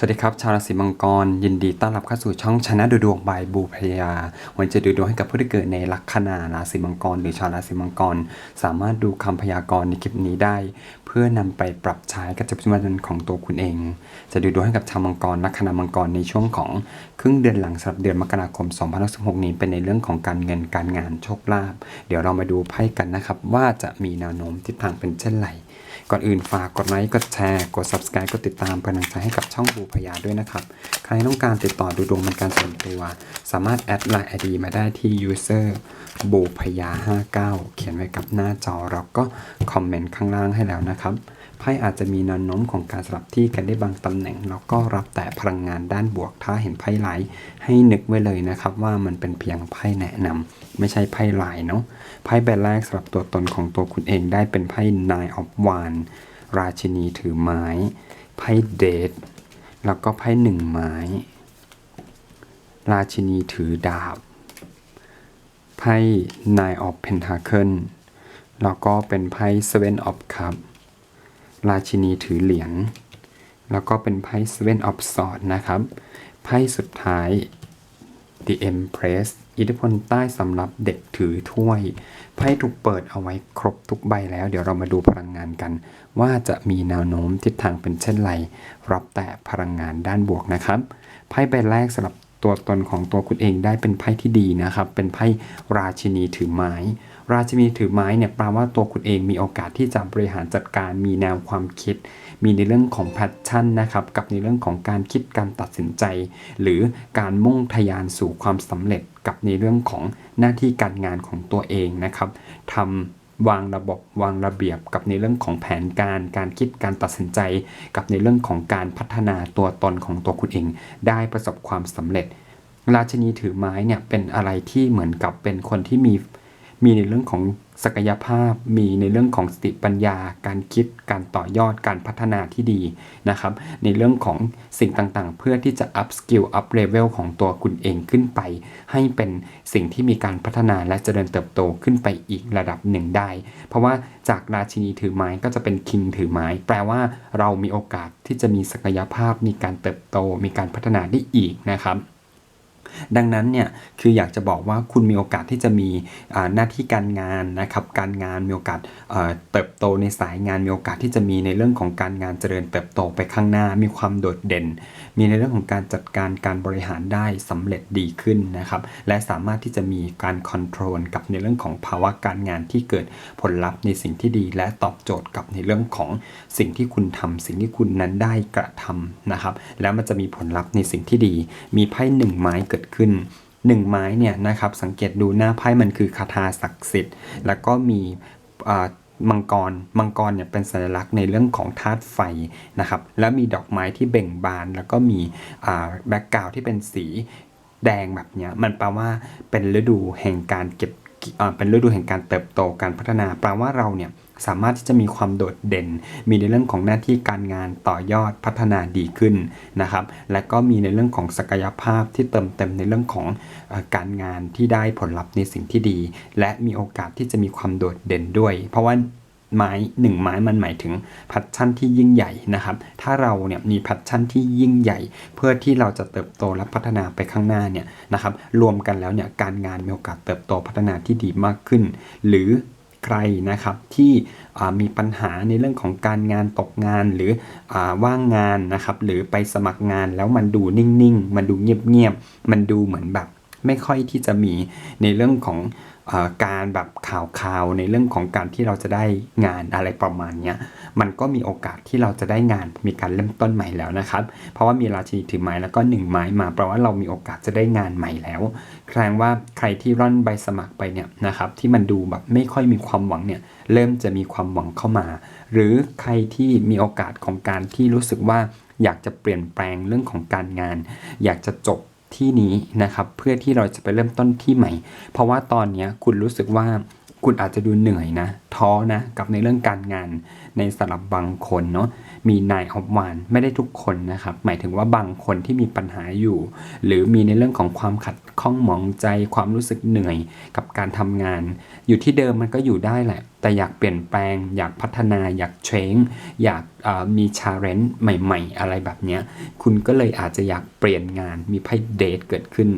สวัสดีครับ ชาวราศีมังกร ยินดีต้อนรับเข้าสู่ช่องชนะดูดวงบายบูพยาวันจะดูดวงให้กับผู้ที่เกิดในลัคนาราศีมังกร หรือชาวราศีมังกร สามารถดูคำพยากรณ์ในคลิปนี้ได้ เพื่อนำไปปรับใช้กับชีวิตประจำวันของตัวคุณเอง จะดูดวงให้กับชาวมังกรลัคนามังกรในช่วงของครึ่งเดือนหลังสำหรับเดือนมกราคม2016นี้เป็นในเรื่องของการเงินการงานโชคลาภเดี๋ยวเรามาดูไพ่กันนะครับว่าจะมีแนวโน้มทิศทางเป็นเช่นไร ก่อนอื่นฝากกดไลค์ กดแชร์ กด subscribe กดติดตามเป็นกำลังใจให้กับช่องบูพยาด้วยนะครับ ใครต้องการติดต่อดูดวงเป็นการส่วนตัว สามารถแอดไลน์ ID มาได้ที่ user บูพยา59 เขียนไว้กับหน้าจอ แล้วก็คอมเมนต์ข้างล่างให้แล้วนะครับไพ่อาจจะมีแนวโน้มของการสลับที่กันได้บางตำแหน่ง แล้วก็รับแต่พลังงานด้านบวก ถ้าเห็นไพ่ไหลให้นึกไว้เลยนะครับ ว่ามันเป็นเพียงไพ่แนะนำไม่ใช่ไพ่ลายเนาะ ไพ่ใบแรกสำหรับตัวตนของตัวคุณเองได้เป็นไพ่ Nine of Wands ราชินีถือไม้ ไพ่เดทแล้วก็ไพ่หนึ่งไม้ ราชินีถือดาบ ไพ่ Nine of Pentacle แล้วก็เป็นไพ่ Seven of Cup ราชินีถือเหรียญ แล้วก็เป็นไพ่ Seven of Swords นะครับ ไพ่สุดท้าย The Empress อิทธิพลใต้สำหรับเด็กถือถ้วย ไพ่ถูกเปิดเอาไว้ครบทุกใบแล้ว เดี๋ยวเรามาดูพลังงานกัน ว่าจะมีแนวโน้มทิศทางเป็นเช่นไร รับแต่พลังงานด้านบวกนะครับ ไพ่ใบแรกสำหรับ ตัวตนของตัวคุณเองได้เป็นไพ่ที่ดีนะครับ เป็นไพ่ราชินีถือไม้ ราชินีถือไม้เนี่ยแปลว่าตัวคุณเองมีโอกาสที่จะบริหารจัดการมีแนวความคิด มีในเรื่องของแพชชั่นนะครับ กับในเรื่องของการคิดการตัดสินใจ หรือการมุ่งทะยานสู่ความสำเร็จกับในเรื่องของหน้าที่การงานของตัวเองนะครับทำ วางระบบวางระเบียบกับในเรื่องของแผนการการคิดการตัดสินใจ กับในเรื่องของการพัฒนาตัวตนของตัวคุณเอง ได้ประสบความสำเร็จ ราชนีถือไม้เนี่ยเป็นอะไรที่เหมือนกับเป็นคนที่มีมีในเรื่องของ ศักยภาพมีในเรื่องของสติปัญญา การคิดการต่อยอดการพัฒนาที่ดีนะครับ ในเรื่องของสิ่งต่างๆ เพื่อที่จะ up skill up level ของตัวคุณเองขึ้นไป ให้เป็นสิ่งที่มีการพัฒนาและเจริญเติบโตขึ้นไปอีกระดับหนึ่งได้ เพราะว่าจากราชินีถือไม้ก็จะเป็นคิงถือไม้ แปลว่าเรามีโอกาสที่จะมีศักยภาพมีการเติบโต มีการพัฒนาได้อีกนะครับ ดังนั้นเนี่ยคืออยากจะบอกว่าคุณมีโอกาสที่จะมีหน้าที่การงานนะครับการงานมีโอกาสเติบโตในสายงานมีโอกาสที่จะมีในเรื่องของการงานเจริญเติบโตไปข้างหน้า มีความโดดเด่น มีในเรื่องของการจัดการการบริหารได้สำเร็จดีขึ้นนะครับและสามารถที่จะมีการคอนโทรลกับในเรื่องของภาวะการงานที่เกิดผลลัพธ์ในสิ่งที่ดี และตอบโจทย์กับในเรื่องของสิ่งที่คุณทำสิ่งที่คุณนั้นได้กระทำนะครับแล้วมันจะมีผลลัพธ์ในสิ่งที่ดี มีไพ่หนึ่งไม้เกิดขึ้นหนึ่งไม้เนี่ยนะครับสังเกตดูหน้าไพ่มันคือคาถาศักดิ์สิทธิ์ แล้วก็มีมังกรมังกรเนี่ยเป็นสัญลักษณ์ในเรื่องของธาตุไฟนะครับแล้วมีดอกไม้ที่เบ่งบาน แล้วก็มีแบ็กกราวที่เป็นสีแดงแบบเนี้ยมันแปลว่าเป็นฤดูแห่งการเก็บเป็นฤดูแห่งการเติบโตการพัฒนาแปลว่าเราเนี่ย สามารถที่จะมีความโดดเด่น มีในเรื่องของหน้าที่การงานต่อยอดพัฒนาดีขึ้นนะครับ และก็มีในเรื่องของศักยภาพที่เติมเต็มในเรื่องของการงานที่ได้ผลลัพธ์ในสิ่งที่ดี และมีโอกาสที่จะมีความโดดเด่นด้วย เพราะว่าไม้หนึ่งไม้มันหมายถึงแพชชั่นที่ยิ่งใหญ่นะครับ ถ้าเราเนี่ยมีแพชชั่นที่ยิ่งใหญ่ เพื่อที่เราจะเติบโตและพัฒนาไปข้างหน้าเนี่ยนะครับ รวมกันแล้วเนี่ยการงานมีโอกาสเติบโตพัฒนาที่ดีมากขึ้น หรือ ใครนะครับที่มีปัญหาในเรื่องของการงานตกงานหรืออว่างงานนะครับ หรือไปสมัครงานแล้วมันดูนิ่งๆ มันดูเงียบๆ มันดูเหมือนแบบ ไม่ค่อยที่จะมีในเรื่องของ การแบบข่าวๆในเรื่องของการที่เราจะได้งานอะไรประมาณเนี้ยมันก็มีโอกาสที่เราจะได้งานมีการเริ่มต้นใหม่แล้วนะครับ เพราะว่ามีราชินีถือไม้แล้วก็หนึ่งไม้มาแปลว่าเรามีโอกาสจะได้งานใหม่แล้วแสดงว่าใครที่ร่อนใบสมัครไปเนี่ยนะครับที่มันดูแบบไม่ค่อยมีความหวังเนี่ยเริ่มจะมีความหวังเข้ามา หรือใครที่มีโอกาสของการที่รู้สึกว่าอยากจะเปลี่ยนแปลงเรื่องของการงาน อยากจะจบ ที่นี้นะครับ เพื่อที่เราจะไปเริ่มต้นที่ใหม่ เพราะว่าตอนนี้คุณรู้สึกว่า คุณอาจจะดูเหนื่อยนะ ท้อนะกับในเรื่องการงานในสำหรับบางคนเนาะมีนายออฟวานไม่ได้ทุกคนนะครับ หมายถึงว่าบางคนที่มีปัญหาอยู่ หรือมีในเรื่องของความขัดข้องหมองใจ ความรู้สึกเหนื่อยกับการทำงาน อยู่ที่เดิมมันก็อยู่ได้แหละ แต่อยากเปลี่ยนแปลง อยากพัฒนา อยากเทรนอยากมีชาเลนจ์ใหม่ ๆ อะไรแบบเนี้ยคุณก็เลยอาจจะอยากเปลี่ยนงานมีไพ่เดทเกิดขึ้น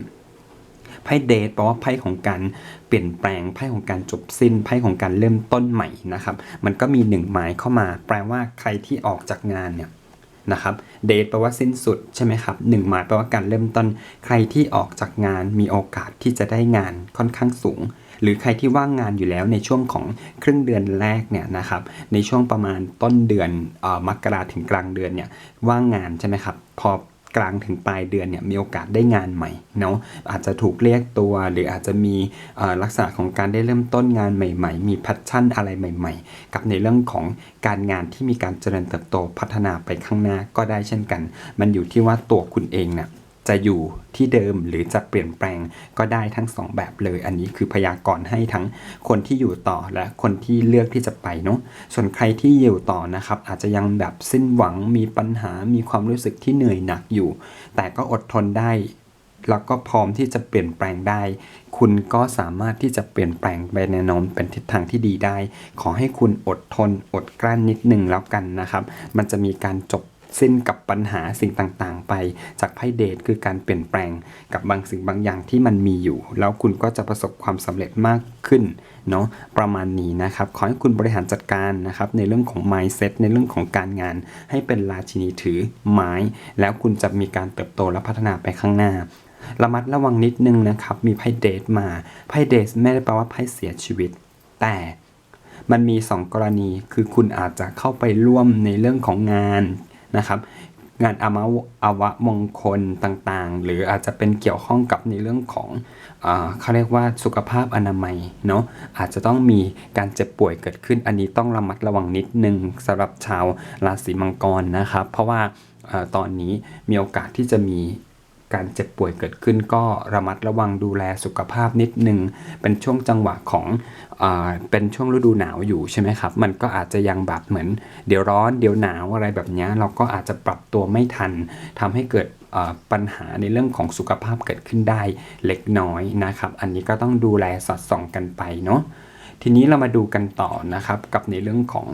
พ่เดทแปลว่าไพ่ของการเปลี่ยนแปลงไพ่ของการจบสิ้นไพ่ของการเริ่มต้นใหม่นะครับ มันก็มีหนึ่งหมายเข้ามา แปลว่าใครที่ออกจากงานเนี่ยนะครับเดทแปลว่าสิ้นสุดใช่ไหมครับหนึ่งหมายแปลว่าการเริ่มต้น ใครที่ออกจากงานมีโอกาสที่จะได้งานค่อนข้างสูง หรือใครที่ว่างงานอยู่แล้วในช่วงของครึ่งเดือนแรกเนี่ยนะครับในช่วงประมาณต้นเดือนออมกราถึงกลางเดือนเนี่ยว่างงานใช่ไหมครับพอ กลางถึงปลายเดือนเนี่ยมีโอกาสได้งานใหม่เนาะอาจจะถูกเรียกตัว หรืออาจจะมีลักษณะของการได้เริ่มต้นงานใหม่ ๆ มีพชชั่นอะไรใหม่ ๆ กับในเรื่องของการงานที่มีการเจริญเติบโตพัฒนาไปข้างหน้าก็ได้เช่นกัน มันอยู่ที่ว่าตัวคุณเองเนี่ย จะอยู่ที่เดิมหรือจะเปลี่ยนแปลงก็ได้ทั้งสองแบบเลย อันนี้คือพยากรณ์ให้ทั้งคนที่อยู่ต่อและคนที่เลือกที่จะไปเนาะส่วนใครที่อยู่ต่อนะครับ อาจจะยังแบบสิ้นหวังมีปัญหามีความรู้สึกที่เหนื่อยหนักอยู่ แต่ก็อดทนได้แล้วก็พร้อมที่จะเปลี่ยนแปลงได้ คุณก็สามารถที่จะเปลี่ยนแปลงไปแนวโน้มเป็นทิศทางที่ดีได้ ขอให้คุณอดทนอดกลั้นนิดนึงแล้วกันนะครับ มันจะมีการจบ สิ้นกับปัญหาสิ่งต่างๆ ไป จากไพ่เดทคือการเปลี่ยนแปลงกับบางสิ่งบางอย่างที่มันมีอยู่ แล้วคุณก็จะประสบความสำเร็จมากขึ้นเนาะประมาณนี้นะครับ ขอให้คุณบริหารจัดการนะครับในเรื่องของ mindset ในเรื่องของการงาน ให้เป็นราชินีถือไม้ แล้วคุณจะมีการเติบโตและพัฒนาไปข้างหน้าระมัดระวังนิดนึงนะครับ มีไพ่เดทมา ไพ่เดทไม่ได้แปลว่าไพ่เสียชีวิต แต่มันมี 2 กรณี คือคุณอาจจะเข้าไปร่วมในเรื่องของงาน นะครับ งานอามอาวะมงคลต่างๆ หรืออาจจะเป็นเกี่ยวข้องกับในเรื่องของอเขาเรียกว่าสุขภาพอนามัยเนาะอาจจะต้องมีการเจ็บป่วยเกิดขึ้น อันนี้ต้องระมัดระวังนิดนึงสำหรับชาวราศีมังกรนะครับ เพราะว่าอตอนนี้มีโอกาสที่จะมี การเจ็บป่วยเกิดขึ้นก็ระมัดระวังดูแลสุขภาพนิดนึง เป็นช่วงจังหวะของอเป็นช่วงฤดูหนาวอยู่ใช่ไหมครับ มันก็อาจจะยังแบบเหมือน เดี๋ยวร้อนเดี๋ยวหนาวอะไรแบบนี้เราก็อาจจะปรับตัวไม่ทันทำให้เกิดปัญหาในเรื่องของสุขภาพเกิดขึ้นได้เล็กน้อยนะครับ อันนี้ก็ต้องดูแลสอดส่องกันไปเนาะทีนี้เรามาดูกันต่อนะครับกับในเรื่องของ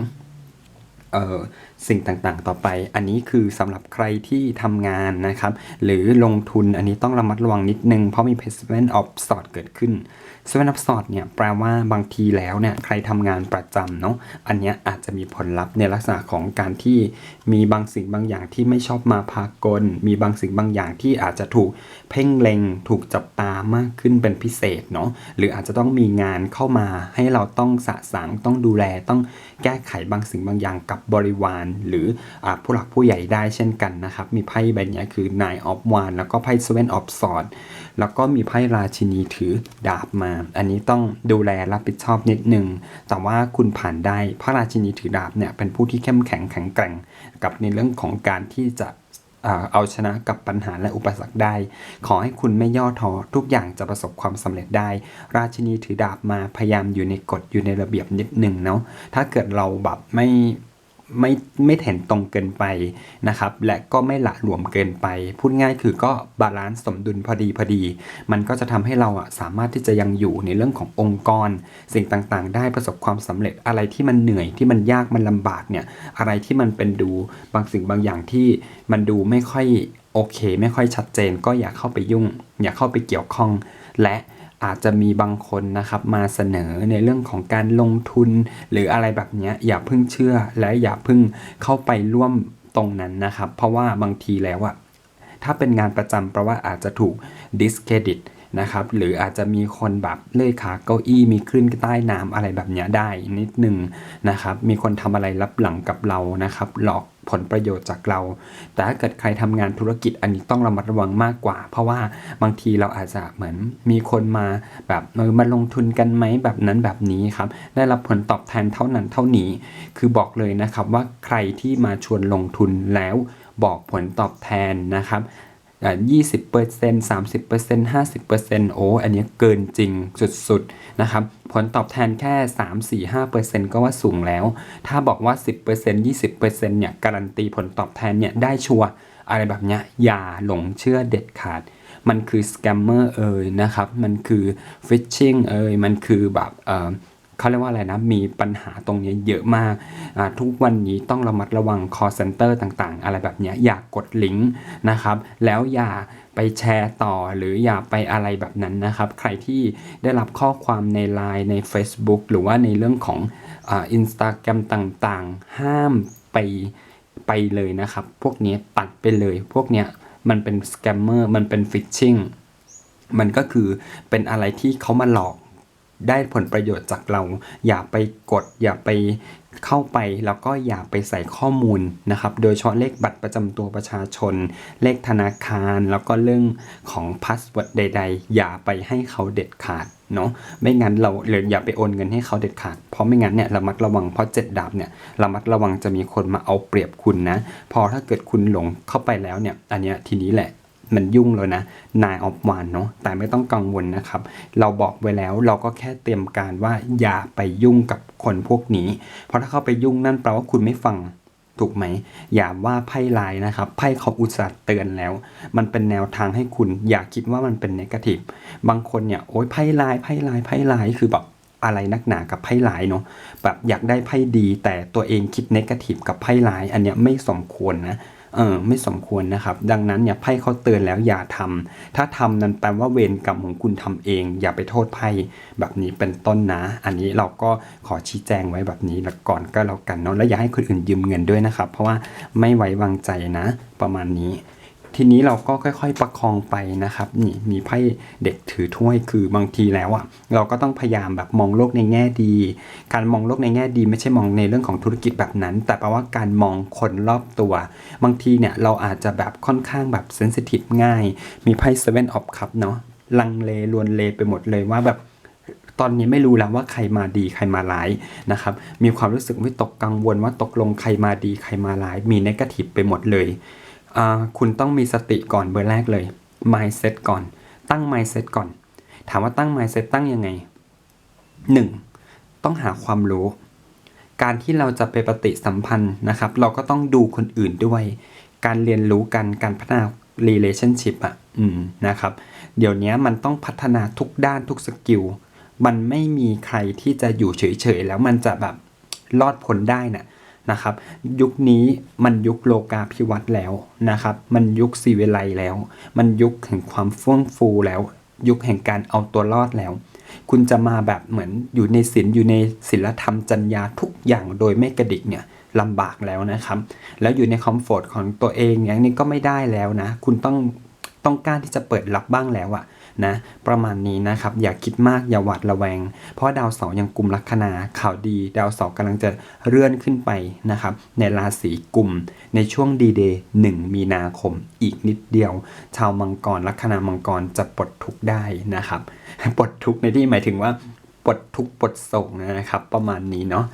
สิ่งต่างๆ ต่อไป อันนี้คือสำหรับใครที่ทำงานนะครับ หรือลงทุนอันนี้ต้องระมัดระวังนิดนึง เพราะมี placement of sort เกิดขึ้น seven of sort เนี่ยแปลว่าบางทีแล้วเนี่ยใครทำงานประจำเนาะอันนี้อาจจะมีผลลัพธ์ในลักษณะของการที่มีบางสิ่งบางอย่างที่ไม่ชอบมาพากล มีบางสิ่งบางอย่างที่อาจจะถูกเพ่งเล็ง ถูกจับตามากขึ้นเป็นพิเศษเนาะหรืออาจจะต้องมีงานเข้ามาให้เราต้องสะสางต้องดูแลต้องแก้ไขบางสิ่งบางอย่างกับบริวารหรืออผู้หลักผู้ใหญ่ได้เช่นกันนะครับ มีไพ่ใบนี้คือ Nine of Wands แล้วก็ไพ่ Seven of Swords แล้วก็มีไพ่ราชินีถือดาบมา อันนี้ต้องดูแลรับผิดชอบนิดนึง แต่ว่าคุณผ่านได้พระราชินีถือดาบเนี่ยเป็นผู้ที่เข้มแข็งแข็งแกร่ง กับในเรื่องของการที่จะเอาชนะกับปัญหาและอุปสรรคได้ ขอให้คุณไม่ย่อท้อทุกอย่างจะประสบความสำเร็จได้ ราชินีถือดาบมาพยายามอยู่ในกฎอยู่ในระเบียบนิดหนึ่งเนาะถ้าเกิดเราแบบไม่ ไม่ไม่เห็นตรงเกินไปนะครับ และก็ไม่หละหลวมเกินไป พูดง่ายคือก็บาลานซ์สมดุลพอดีพอดี มันก็จะทำให้เราอะสามารถที่จะยังอยู่ในเรื่องขององค์กร สิ่งต่างๆ ได้ประสบความสำเร็จอะไรที่มันเหนื่อยที่มันยากมันลำบากเนี่ยอะไรที่มันเป็นดูบางสิ่งบางอย่างที่มันดูไม่ค่อยโอเค ไม่ค่อยชัดเจน ก็อย่าเข้าไปยุ่ง อย่าเข้าไปเกี่ยวข้องและ อาจจะมีบางคนนะครับมาเสนอในเรื่องของการลงทุน หรืออะไรแบบนี้อย่าเพิ่งเชื่อและอย่าเพิ่งเข้าไปร่วมตรงนั้นนะครับ เพราะว่าบางทีแล้วอะถ้าเป็นงานประจำแปลว่าอาจจะถูกดิสเครดิต นะครับ หรืออาจจะมีคนแบบเลื่อยขาเก้าอี้มีคลื่นใต้น้ำอะไรแบบนี้ได้นิดนึงนะครับ มีคนทำอะไรลับหลังกับเรานะครับ หลอกผลประโยชน์จากเรา แต่ถ้าเกิดใครทำงานธุรกิจอันนี้ต้องระมัดระวังมากกว่า เพราะว่าบางทีเราอาจจะเหมือนมีคนมาแบบเออมาลงทุนกันไหมแบบนั้นแบบนี้ครับได้รับผลตอบแทนเท่านั้นเท่านี้ คือบอกเลยนะครับว่าใครที่มาชวนลงทุนแล้วบอกผลตอบแทนนะครับ อ่า20% 30% 50%โอ้อันนี้เกินจริงสุดๆนะครับผลตอบแทนแค่3 4 5%ก็ว่าสูงแล้ว ถ้าบอกว่า10% 20%เนี่ยการันตีผลตอบแทนเนี่ยได้ชัวร์อะไรแบบเนี้ยอย่าหลงเชื่อเด็ดขาด มันคือสแกมเมอร์เอ่ยนะครับ มันคือฟิชชิงเอ่ยมันคือแบบเอ่อ เขาเรียกว่าอะไรนะ มีปัญหาตรงนี้เยอะมาก ทุกวันนี้ต้องระมัดระวัง call center ต่างๆ อะไรแบบนี้อย่ากกดลิงก์นะครับ แล้วอย่าไปแชร์ต่อหรืออย่าไปอะไรแบบนั้นนะครับ ใครที่ได้รับข้อความใน Line ใน Facebook หรือว่าในเรื่องของอินสตาแกรมต่างๆ ห้ามไปไปเลยนะครับ พวกนี้ตัดไปเลย พวกเนี้ยมันเป็นสแกมเมอร์มันเป็นฟิชชิงมันก็คือเป็นอะไรที่เขามาหลอก ได้ผลประโยชน์จากเรา อย่าไปกด อย่าไปเข้าไปแล้วก็อย่าไปใส่ข้อมูลนะครับ โดยเฉพาะเลขบัตรประจำตัวประชาชน เลขธนาคาร แล้วก็เรื่องของพาสเวิร์ดใด ๆ อย่าไปให้เขาเด็ดขาดเนาะไม่งั้นเราเลยอย่าไปโอนเงินให้เขาเด็ดขาด เพราะไม่งั้นเนี่ยระมัดระวังเพราะเจ็ดดาบเนี่ยระมัดระวังจะมีคนมาเอาเปรียบคุณนะ พอถ้าเกิดคุณหลงเข้าไปแล้วเนี่ยอันเนี้ยทีนี้แหละ มันยุ่งเลยนะนายออฟวานเนาะแต่ไม่ต้องกังวลนะครับ เราบอกไว้แล้วเราก็แค่เตรียมการว่าอย่าไปยุ่งกับคนพวกนี้ เพราะถ้าเข้าไปยุ่งนั่นแปลว่าคุณไม่ฟังถูกไหม อย่าว่าไพ่ลายนะครับไพ่เขาอุตส่าห์เตือนแล้ว มันเป็นแนวทางให้คุณ อย่าคิดว่ามันเป็นเนกาทีฟบางคนเนี่ยโอ้ยไพ่ลายไพ่ลายไพ่ลายคือแบบอะไรนักหนากับไพ่ลายเนาะแบบอยากได้ไพ่ดี แต่ตัวเองคิดเนกาทีฟกับไพ่ลาย อันเนี้ยไม่สมควรนะ เออไม่สมควรนะครับ ดังนั้นเนี่ยไพ่เขาเตือนแล้วอย่าทำถ้าทำนั้นแปลว่าเวรกรรมของคุณทำเอง อย่าไปโทษไพ่แบบนี้เป็นต้นนะ อันนี้เราก็ขอชี้แจงไว้แบบนี้แล้วก่อนก็แล้วกันเนาะแล้วอย่าให้คนอื่นยืมเงินด้วยนะครับ เพราะว่าไม่ไว้วางใจนะ ประมาณนี้ ทีนี้เราก็ค่อยๆประคองไปนะครับนี่มีไพ่เด็กถือถ้วยคือบางทีแล้วอะ่ะเราก็ต้องพยายามแบบมองโลกในแง่ดี การมองโลกในแง่ดี ไม่ใช่มองในเรื่องของธุรกิจแบบนั้น แต่แปลว่าการมองคนรอบตัว บางทีเนี่ยเราอาจจะแบบค่อนข้างแบบเซนซิทีฟง่าย มีไพ่ Seven of Cup เนาะลังเลลวนเลไปหมดเลยว่าแบบตอนนี้ไม่รู้แล้วว่าใครมาดีใครมาร้ายนะครับ มีความรู้สึกวิตกกังวลว่าตกลงใครมาดีใครมาร้าย มีนกาทีฟไปหมดเลย คุณต้องมีสติก่อนเบอร์แรกเลย mindset ก่อน ตั้ง mindset ก่อน ถามว่าตั้ง mindset ตั้งยังไง 1. ต้องหาความรู้ การที่เราจะไปปฏิสัมพันธ์นะครับ เราก็ต้องดูคนอื่นด้วย การเรียนรู้กันการพัฒนา relationship อะ อืม นะครับ เดี๋ยวนี้มันต้องพัฒนาทุกด้านทุกสกิล มันไม่มีใครที่จะอยู่เฉยๆ แล้วมันจะแบบรอดพ้นได้น่ะ นะครับ ยุคนี้มันยุคโลกาภิวัตน์แล้วนะครับ มันยุคซีวิไลแล้ว มันยุคแห่งความเฟื่องฟูแล้ว ยุคแห่งการเอาตัวรอดแล้ว คุณจะมาแบบเหมือนอยู่ในศีลอยู่ในศีลธรรมจัญญาทุกอย่างโดยไม่กระดิกเนี่ยลำบากแล้วนะครับ แล้วอยู่ในคอมฟอร์ตของตัวเองอย่างนี้ก็ไม่ได้แล้วนะ คุณต้องต้องกล้ารที่จะเปิดรับบ้างแล้วอะ นะประมาณนี้นะครับอย่าคิดมากอย่าหวาดระแวง เพราะดาวเสาร์ยังกลุ่มลัคนาข่าวดี ดาวเสาร์กำลังจะเลื่อนขึ้นไปนะครับในราศีกลุ่มในช่วงดีเดย์หมีนาคมอีกนิดเดียว ชาวมังกรลัคนามังกรจะปลดทุกได้นะครับปลดทุกในที่หมายถึงว่าปลดทุกปลดโศกนะครับ ประมาณนี้เนาะ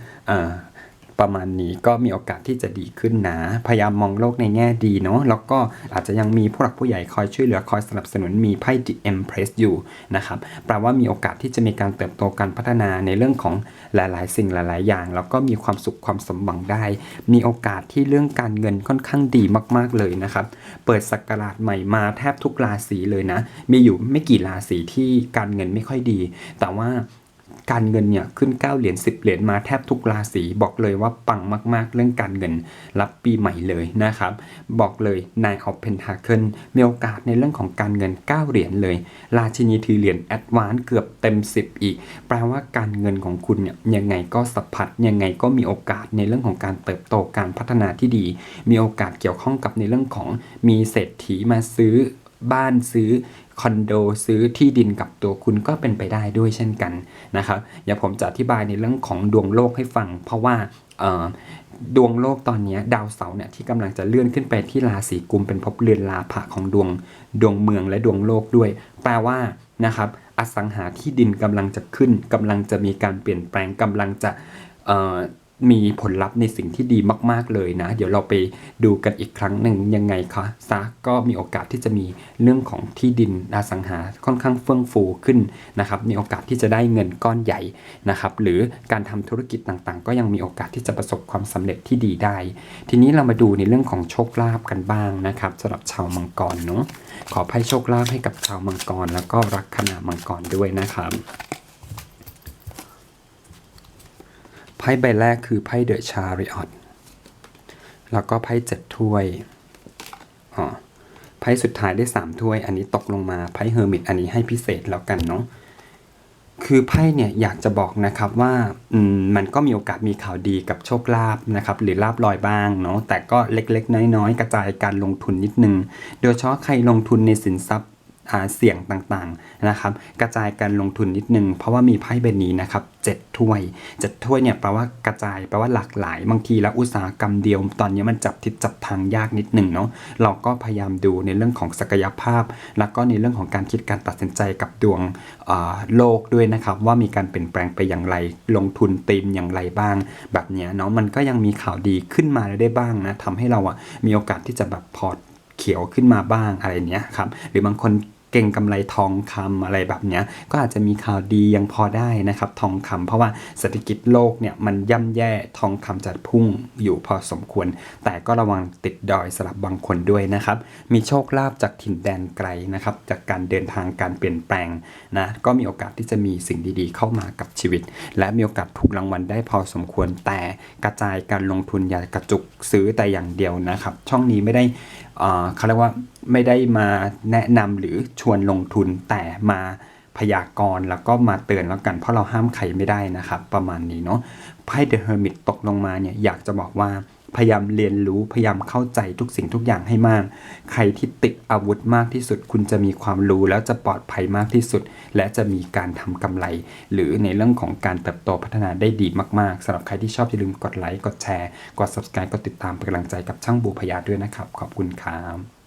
ประมาณนี้ก็มีโอกาสที่จะดีขึ้นนะ พยายามมองโลกในแง่ดีเนาะแล้วก็อาจจะยังมีผู้หลักผู้ใหญ่คอยช่วยเหลือคอยสนับสนุนมีไพ่ The Empress อยู่นะครับแปลว่ามีโอกาสที่จะมีการเติบโตการพัฒนาในเรื่องของหลาย ๆ สิ่งหลาย ๆ อย่าง แล้วก็มีความสุขความสมหวังได้ มีโอกาสที่เรื่องการเงินค่อนข้างดีมาก ๆ เลยนะครับ เปิดสักราชใหม่มาแทบทุกราศีเลยนะ มีอยู่ไม่กี่ราศีที่การเงินไม่ค่อยดี แต่ว่า การเงินเนี่ยขึ้น 9 เหรียญ10 เหรียญมาแทบทุกราศีบอกเลยว่าปังมาก ๆ เรื่องการเงินรับปีใหม่เลยนะครับ บอกเลยนายออฟเพนทาเคิลมีโอกาสในเรื่องของการเงิน 9 เหรียญเลย ราชินีถือเหรียญแอดวานเกือบเต็ม 10 อีก แปลว่าการเงินของคุณเนี่ยยังไงก็สะพัดยังไงก็มีโอกาสในเรื่องของการเติบโตการพัฒนาที่ดี มีโอกาสเกี่ยวข้องกับในเรื่องของมีเศรษฐีมาซื้อบ้านซื้อ คอนโดซื้อที่ดินกับตัวคุณก็เป็นไปได้ด้วยเช่นกันนะครับอย่าผมจะอธิบายในเรื่องของดวงโลกให้ฟัง เพราะว่าดวงโลกตอนนี้ดาวเสาร์เนี่ยที่กำลังจะเลื่อนขึ้นไปที่ราศีกุมเป็นภพเรือนลาภะของดวงดวงเมืองและดวงโลกด้วย แปลว่านะครับอสังหาที่ดินกำลังจะขึ้นกำลังจะมีการเปลี่ยนแปลงกำลังจะ มีผลลัพธ์ในสิ่งที่ดีมาก ๆ เลยนะ เดี๋ยวเราไปดูกันอีกครั้งหนึ่งยังไงคะซะก็มีโอกาสที่จะมีเรื่องของที่ดินอสังหาค่อนข้างเฟื่องฟูขึ้นนะครับ มีโอกาสที่จะได้เงินก้อนใหญ่นะครับ หรือการทำธุรกิจต่างๆ ก็ยังมีโอกาสที่จะประสบความสำเร็จที่ดีได้ ทีนี้เรามาดูในเรื่องของโชคลาภกันบ้างนะครับสำหรับชาวมังกรเนาะขอไพ่โชคลาภให้กับชาวมังกร แล้วก็ลัคนามังกรด้วยนะครับ ไพ่ใบแรกคือไพ่เดอะชาริออตแล้วก็ไพ่เจ็ดถ้วยอ๋อไพ่สุดท้ายได้สามถ้วย อันนี้ตกลงมาไพ่เฮอร์มิตอันนี้ให้พิเศษแล้วกันเนาะคือไพ่เนี่ยอยากจะบอกนะครับว่าอืมมันก็มีโอกาสมีข่าวดีกับโชคลาภนะครับหรือลาบลอยบ้างเนาะแต่ก็เล็กๆ น้อยๆ กระจายการลงทุนนิดนึง โดยเฉพาะใครลงทุนในสินทรัพย์ เสี่ยงต่างๆนะครับกระจายการลงทุนนิดนึง เพราะว่ามีไพ่ใบนี้นะครับเจ็ดถ้วยเจ็ดถ้วยเนี่ยแปลว่ากระจายแปลว่าหลากหลาย บางทีแล้วอุตสาหกรรมเดียว ตอนนี้มันจับทิศจับทางยากนิดหนึ่งเนาะเราก็พยายามดูในเรื่องของศักยภาพ แล้วก็ในเรื่องของการคิดการตัดสินใจกับดวงโลกด้วยนะครับ ว่ามีการเปลี่ยนแปลงไปอย่างไรลงทุนตีมอย่างไรบ้าง แบบเนี้ยเนาะมันก็ยังมีข่าวดีขึ้นมาได้บ้างนะทำให้เราอะมีโอกาสที่จะแบบพอร์ตเขียวขึ้นมาบ้างอะไรเนี้ยครับหรือบางคน เก่งกำไรทองคำอะไรแบบเนี้ยก็อาจจะมีข่าวดียังพอได้นะครับทองคำเพราะว่าเศรษฐกิจโลกเนี่ยมันย่ำแย่ทองคำจะพุ่งอยู่พอสมควร แต่ก็ระวังติดดอยสำหรับบางคนด้วยนะครับ มีโชคลาภจากถิ่นแดนไกลนะครับจากการเดินทางการเปลี่ยนแปลงนะก็มีโอกาสที่จะมีสิ่งดีๆ เข้ามากับชีวิต และมีโอกาสถูกรางวัลได้พอสมควร แต่กระจายการลงทุนอย่ากระจุกซื้อแต่อย่างเดียวนะครับ ช่องนี้ไม่ได้ เขาเรียกว่าไม่ได้มาแนะนำหรือชวนลงทุนแต่มาพยากรณ์แล้วก็มาเตือนแล้วกัน เพราะเราห้ามใครไม่ได้นะครับ ประมาณนี้เนาะไพ่เดอะเฮอร์มิตตกลงมาเนี่ยอยากจะบอกว่า พยายามเรียนรู้พยายามเข้าใจทุกสิ่งทุกอย่างให้มาก ใครที่ติดอาวุธมากที่สุด คุณจะมีความรู้แล้วจะปลอดภัยมากที่สุด และจะมีการทำกำไร หรือในเรื่องของการเติบโตพัฒนาได้ดีมากๆสำหรับใครที่ชอบอย่าลืมกดไลค์กดแชร์กด subscribe กดติดตามเป็นกำลังใจกับช่างบูพยาด้วยนะครับ ขอบคุณครับ